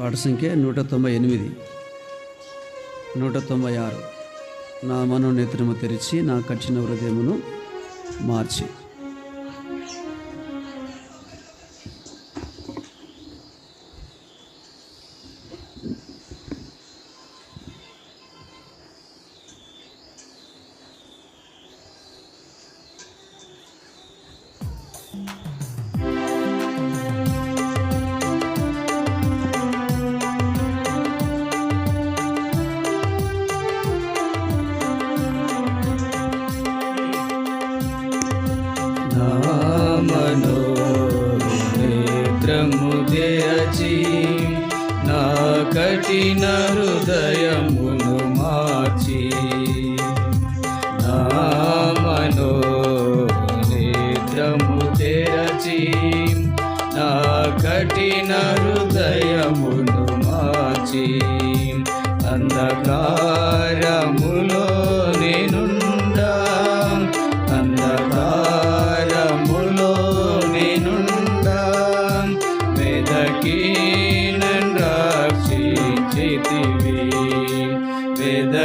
పాట సంఖ్య నూట తొంభై ఎనిమిది. నూట తొంభై ఆరు. నా మనో నేత్రము తెరిచి నా కఠిన హృదయమును మార్చి. దయచి నా కఠిన హృదయమును మార్చి నా మనో నేత్రము తెరచి నా కఠిన హృదయమును మార్చి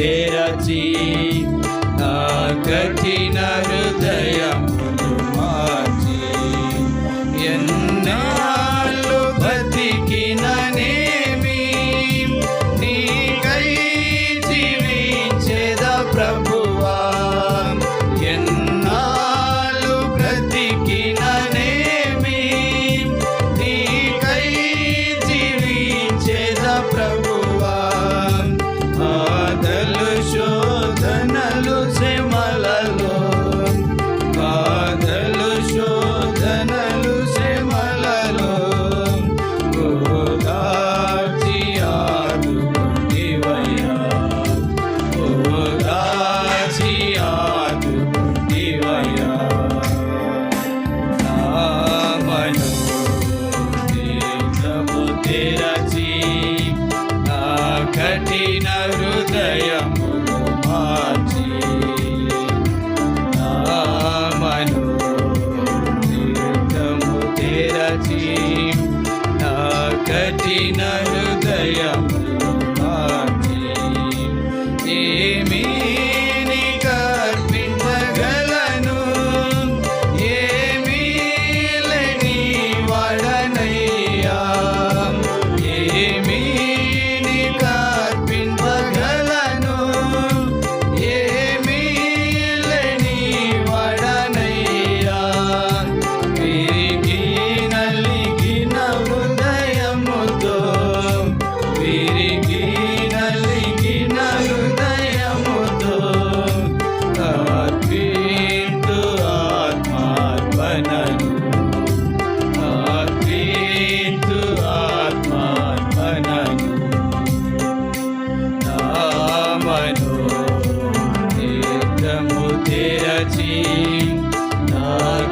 तेरा जी ना कठिन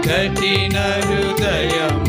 కఠిన హృదయమును